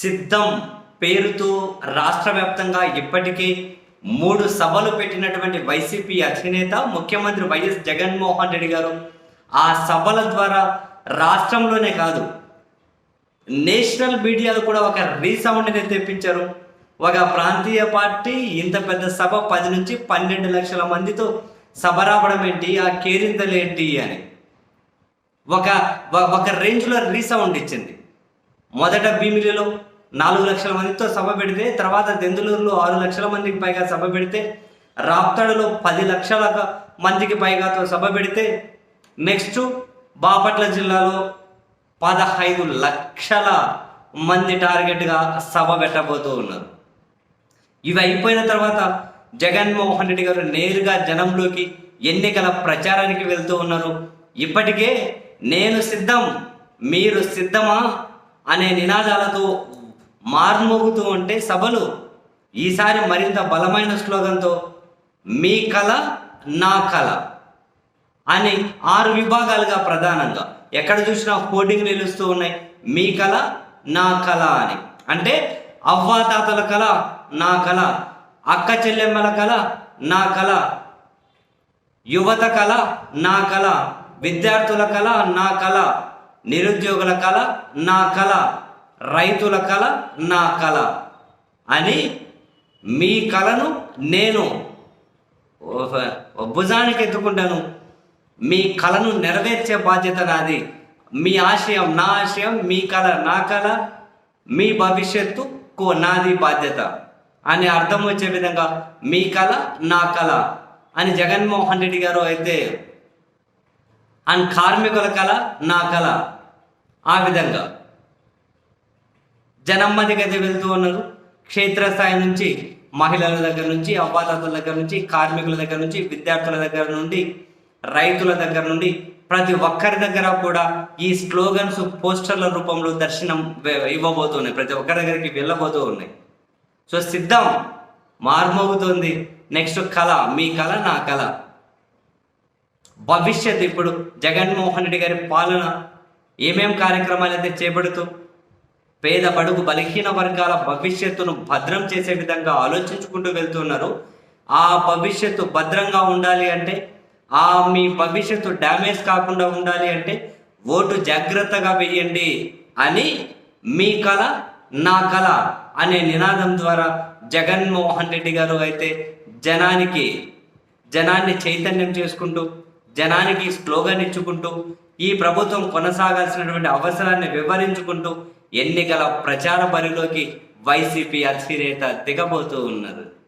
సిద్ధం పేరుతో రాష్ట్ర వ్యాప్తంగా ఇప్పటికే మూడు సభలు పెట్టినటువంటి వైసీపీ అధినేత ముఖ్యమంత్రి వైఎస్ జగన్మోహన్ రెడ్డి గారు ఆ సభల ద్వారా రాష్ట్రంలోనే కాదు నేషనల్ మీడియాలో కూడా ఒక రీసౌండ్ని తెప్పించారు. ఒక ప్రాంతీయ పార్టీ ఇంత పెద్ద సభ పది నుంచి పన్నెండు లక్షల మందితో సభ రావడం ఏంటి ఆ కేరింతలు ఏంటి అని. ఒక ఒక- ఒక రేంజ్లో రీసౌండ్ ఇచ్చింది. మొదట భీమిలిలో నాలుగు లక్షల మందితో సభ పెడితే తర్వాత దెందులూరులో ఆరు లక్షల మందికి పైగా సభ పెడితే రాప్తాడులో పది లక్షల మందికి పైగాతో సభ పెడితే నెక్స్ట్ బాపట్ల జిల్లాలో పదహైదు లక్షల మంది టార్గెట్గా సభ పెట్టబోతూ ఉన్నారు. ఇవి అయిపోయిన తర్వాత జగన్మోహన్ రెడ్డి గారు నేరుగా జనంలోకి ఎన్నికల ప్రచారానికి వెళ్తూ ఉన్నారు. ఇప్పటికే నేను సిద్ధం మీరు సిద్ధమా అనే నినాదాలతో మార్మోగుతూ ఉంటే సభలు ఈసారి మరింత బలమైన స్లోగన్తో మీ కళ నా కళ అని ఆరు విభాగాలుగా ప్రధానంగా ఎక్కడ చూసినా హోర్డింగ్ నిలుస్తూ ఉన్నాయి. మీ కళ నా కళ అని. అంటే అవ్వాతాతల కళ నా కళ అక్క చెల్లెమ్మల కళ నా కళ యువత కళ నా కళ విద్యార్థుల కళ నా కళ నిరుద్యోగుల కళ నా కళ రైతుల కళ నా కళ అని మీ కళను నేను భుజానికి ఎత్తుకుంటాను. మీ కళను నెరవేర్చే బాధ్యత నాది. మీ ఆశయం నా ఆశయం మీ కళ నా కళ మీ భవిష్యత్తు కో నాది బాధ్యత అని అర్థం వచ్చే విధంగా మీ కళ నా కళ అని జగన్మోహన్ రెడ్డి గారు అయితే అండ్ కార్మికుల కళ నా కళ ఆ విధంగా. జనం మధ్యకి వెళ్తూ ఉన్నారు. క్షేత్రస్థాయి నుంచి మహిళల దగ్గర నుంచి అవ్వాతాతల దగ్గర నుంచి కార్మికుల దగ్గర నుంచి విద్యార్థుల దగ్గర నుండి రైతుల దగ్గర నుండి ప్రతి ఒక్కరి దగ్గర కూడా ఈ స్లోగన్స్ పోస్టర్ల రూపంలో దర్శనం వె- ఇవ్వబోతున్నాయి. ప్రతి ఒక్కరి దగ్గరికి వెళ్ళబోతూ ఉన్నాయి. సో సిద్ధం. మార్మోగుతుంది. నెక్స్ట్ కళ. మీ కళ నా కళ. భవిష్యత్ ఇప్పుడు జగన్మోహన్ రెడ్డి గారి పాలన ఏమేం కార్యక్రమాలు అయితే చేపడుతూ పేద బడుగు బలహీన వర్గాల భవిష్యత్తును భద్రం చేసే విధంగా ఆలోచించుకుంటూ వెళ్తున్నారు. ఆ భవిష్యత్తు భద్రంగా ఉండాలి అంటే ఆ మీ భవిష్యత్తు డ్యామేజ్ కాకుండా ఉండాలి అంటే ఓటు జాగ్రత్తగా వెయ్యండి అని మీ కళ నా కళ అనే నినాదం ద్వారా జగన్మోహన్ రెడ్డి గారు అయితే జనానికి జనాన్ని చైతన్యం చేసుకుంటూ జనానికి స్లోగన్ ఇచ్చుకుంటూ ఈ ప్రభుత్వం కొనసాగాల్సినటువంటి అవసరాన్ని వివరించుకుంటూ ఎన్నికల ప్రచార బరిలోకి వైసీపీ అధినేత దిగబోతూ ఉన్నారు